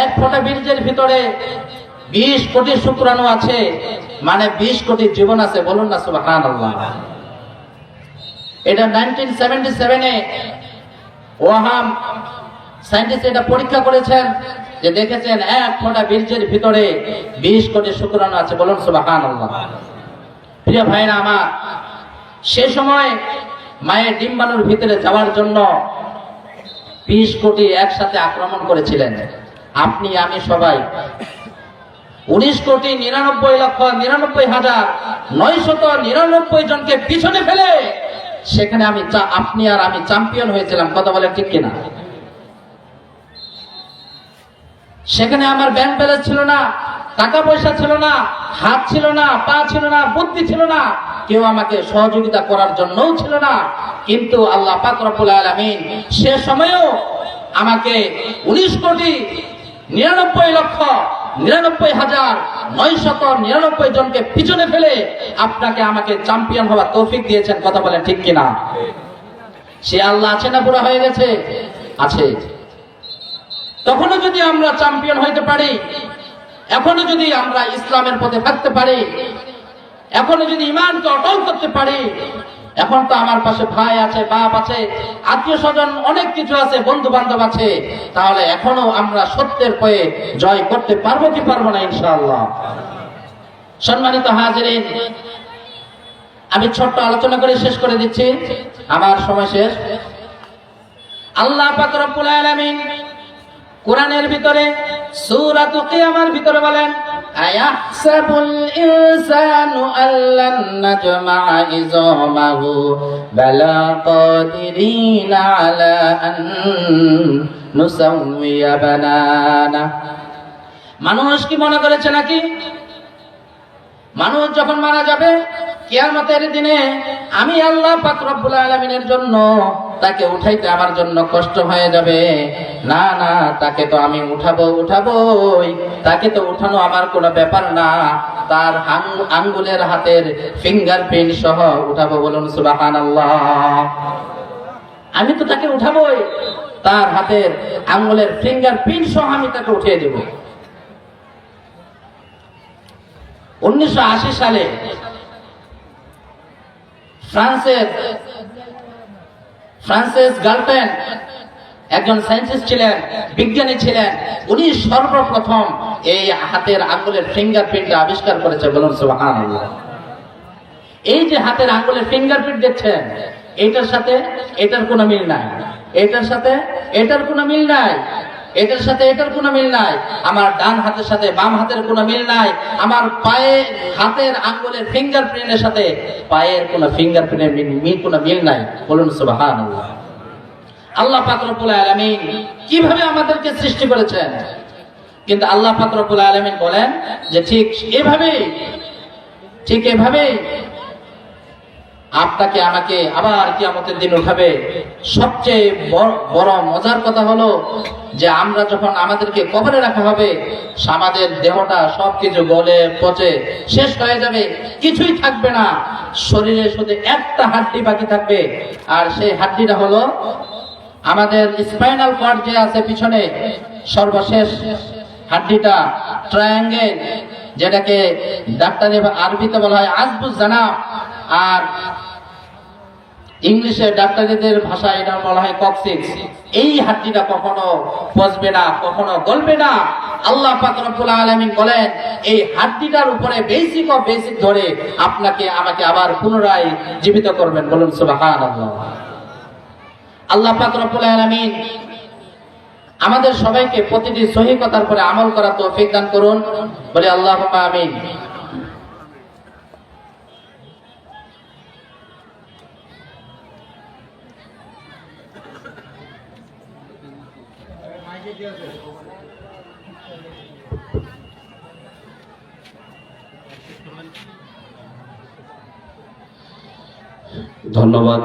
এক ফোঁটা বীর্যের ভিতরে বিশ কোটি শুক্রাণু আছে মানে বিশ কোটি জীবন আছে, বলুন না সুবাহান এটা নাইনটিন সেভেন্টি সেভেনে ওয়াহাম সায়েন্টিস্ট এটা পরীক্ষা করেছেন যে দেখেছেন এক ফোঁটা বীর্যের ভিতরে বিশ কোটি শুক্রাণু আছে, বলুন সুবাহান প্রিয় ভাইরা আমার, সে সময় মায়ের ডিম্বাণুর ভিতরে যাওয়ার জন্য বিশ কোটি একসাথে আক্রমণ করেছিলেন। আপনি, আমি সবাই। উনিশ কোটি নিরানব্বই লক্ষ নিরানব্বই হাজার নয়শত নিরানব্বই জনকে পিছনে ফেলে সেখানে আমি আপনি আর আমি চ্যাম্পিয়ন হয়েছিলাম। কথা বলে ঠিক কিনা? সেখানে আমার ব্যাংক ব্যালেন্স ছিল না, টাকা পয়সা ছিল না, হাত ছিল না, পা ছিল না, বুদ্ধি ছিল না। কেউ আমাকে সহযোগিতা করার জন্যও ছিল না। কিন্তু আল্লাহ পাক রব্বুল সে সময়েও আমাকে উনিশ কোটি নিরানব্বই লক্ষ, নিরানব্বই হাজার নয় শত নিরানব্বই জনকে পিছনে ফেলে আপনাকে আমাকে চ্যাম্পিয়ন হওয়ার তৌফিক দিয়েছেন, কথা বলেন ঠিক কিনা? সে আল্লাহ আছে না পুরো হয়ে গেছে? আছে। তখনও যদি আমরা চ্যাম্পিয়ন হইতে পারি এখনও যদি আমরা ইসলামের পথে থাকতে পারি এখনও যদি ইমানকে অটল করতে পারি এখন তো আমার পাশে ভাই আছে, বাপ আছে, আত্মীয় স্বজন অনেক কিছু আছে বন্ধু বান্ধব আছে। তাহলে এখনও আমরা সত্যের পয়ে জয় করতে পারব কি পারব না ইনশাআল্লাহ? সম্মানিত হাজিরিন, আমি ছোট্ট আলোচনা করে শেষ করে দিচ্ছি। আমার সময় শেষ। আল্লাহ পাক আলামিন কোরআনের ভিতরে সূরাতুল কিয়ামার ভিতরে বলেন আয়াহসাবুল ইনসানু আল্লান নাজমা'a ইযামাহু বালা কাদিরিনা আলা আন নুসাউইয়া বানানা মানুষ কি মনে করেছে নাকি? মানুষ যখন মারা যাবে, কিয়ামতের দিনে আমি আল্লাহ পাক রব্বুল আলামিনের জন্য তাকে উঠাইতে আমার জন্য কষ্ট হয়ে যাবে। না না, তাকে তো আমি উঠাবো, উঠাবোই। তাকে তো উঠানো আমার কোনো ব্যাপার না। তার আঙ্গুলের হাতের ফিঙ্গারপ্রিন্ট সহ উঠাবো বলুন, সুবহানাল্লাহ। আমি তো তাকে উঠাবোই। তার হাতের আঙ্গুলের ফিঙ্গারপ্রিন্ট সহ আমি তাকে উঠিয়ে দেবো। উনিশশো সালে ফ্রান্সের ফ্রান্সেস গার্লফ্রেন্ড একজন সায়েন্টিস্ট ছিলেন, বিজ্ঞানী ছিলেন। উনি সর্বপ্রথম এই হাতের আঙ্গুলের ফিঙ্গারপ্রিন্টটা আবিষ্কার করেছে বলুন সুবহানাল্লাহ। এই যে হাতের আঙ্গুলের ফিঙ্গারপ্রিন্ট দেখছেন, এটার সাথে এটার কোনো মিল নাই। এটার সাথে এটার কোনো মিল নাই। এটার সাথে এটার কোনো মিল নাই। আমার ডান হাতের সাথে বাম হাতের কোনো মিল নাই। আমার পায়ে হাতের আঙ্গুলের ফিঙ্গারপ্রিন্টের সাথে পায়ের কোনো ফিঙ্গারপ্রিন্টের মিল কোনো মিল নাই। বলুন সুবহানাল্লাহ। আল্লাহ রব্বুল আলামিন কীভাবে আমাদেরকে সৃষ্টি করেছেন? কিন্তু আল্লাহ রব্বুল আলামিন বলেন যে ঠিক এভাবেই ঠিক এভাবেই আপনাকে, আমাকে আবার কিয়ামতের দিন উঠাবে। সবচেয়ে বড়- মজার কথা হলো যে আমরা যখন আমাদেরকে কবরে রাখা হবে, আমাদের দেহটা সবকিছু গলে পচে, শেষ হয়ে যাবে, কিছুই থাকবে না। শরীরে শুধু একটা হাড্ডি বাকি থাকবে, আর সেই হাড্ডিটা হলো আমাদের স্পাইনাল কর্ড যে আছে পিছনে, সর্বশেষ হাড্ডিটা ট্রায়াঙ্গেল যেটাকে ডাক্তারি আরবিতে বলা হয় আজবুজ জানা আর ইংলিশে ডাক্তারদের ভাষায় এটা বলা হয় কক্সিক্স এই হাড্ডিটা কখনো বসবে না, কখনো গলবে না। আল্লাহ পাক রব্বুল আলামিন বলেন, এই হাড্ডিটার উপরে বেসিক অফ বেসিক ধরে আপনাকে আমাকে আবার পুনরায় জীবিত করবেন। বলুন সুবহানাল্লাহ। আল্লাহ পাক রব্বুল আলামিন আমাদের সবাইকে প্রতিটি সহি কথার পরে আমল করার তৌফিক দান করুন। বলে আল্লাহ আমিন। ধন্যবাদ।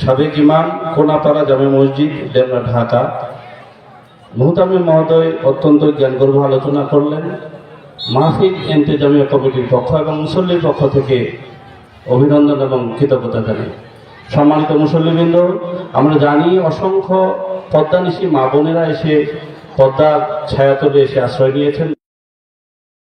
সাবেক ইমাম কোনাপাড়া জামে মসজিদ, ডেমরা, ঢাকা। মুহতামি মহোদয় অত্যন্ত জ্ঞানগর্ভ আলোচনা করলেন। মাহফিল এন্তেজামিয়া কমিটির পক্ষ এবং মুসল্লির পক্ষ থেকে অভিনন্দন এবং কৃতজ্ঞতা জানাই। সম্মানিত মুসল্লিবৃন্দ, আমরা জানি অসংখ্য পদ্মানিশী মা বোনেরা এসে পদ্মা ছায়াতলে এসে আশ্রয় নিয়েছেন।